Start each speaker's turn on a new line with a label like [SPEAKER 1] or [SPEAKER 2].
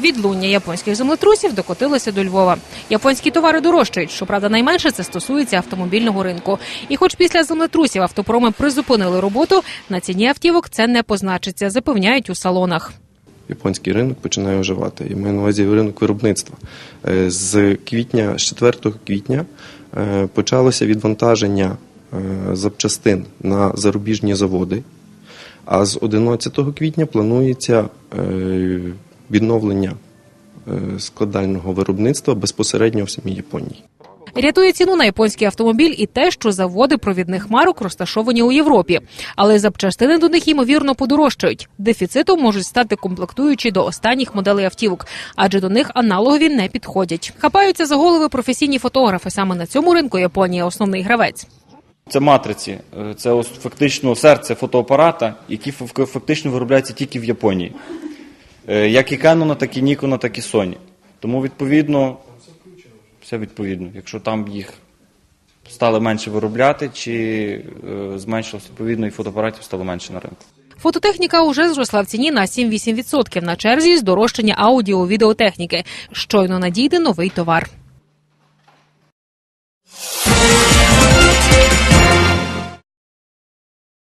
[SPEAKER 1] Відлуння японських землетрусів докотилося до Львова. Японські товари дорожчають. Щоправда, найменше це стосується автомобільного ринку. І, хоч після землетрусів автопроми призупинили роботу, на ціні автівок це не позначиться, запевняють у салонах.
[SPEAKER 2] японський ринок починає оживати. Я маю на увазі ринок виробництва. Е, З квітня, з 4 квітня е, почалося відвантаження е, запчастин на зарубіжні заводи, а з 11 квітня планується відновлення е, складального виробництва безпосередньо в самій Японії.
[SPEAKER 1] Рятує ціну на японський автомобіль і те, що заводи провідних марок розташовані у Європі, але запчастини до них ймовірно подорожчають. Дефіцитом можуть стати комплектуючі до останніх моделей автівок, адже до них аналогові не підходять. Хапаються за голови професійні фотографи. Саме на цьому ринку Японія основний гравець.
[SPEAKER 3] Це матриці, е, це фактично серце фотоапарата, які фак- фактично виробляються тільки в Японії. Е, Як і Canon, так і Nikon, так і Sony. Тому відповідно, все відповідно. Якщо там їх стали менше виробляти, чи е, зменшилось відповідно і фотоапаратів стало менше на ринку.
[SPEAKER 1] Фототехніка уже зросла в ціні на 7-8%. На черзі здорожчання аудіо-відеотехніки. Щойно надійде новий товар.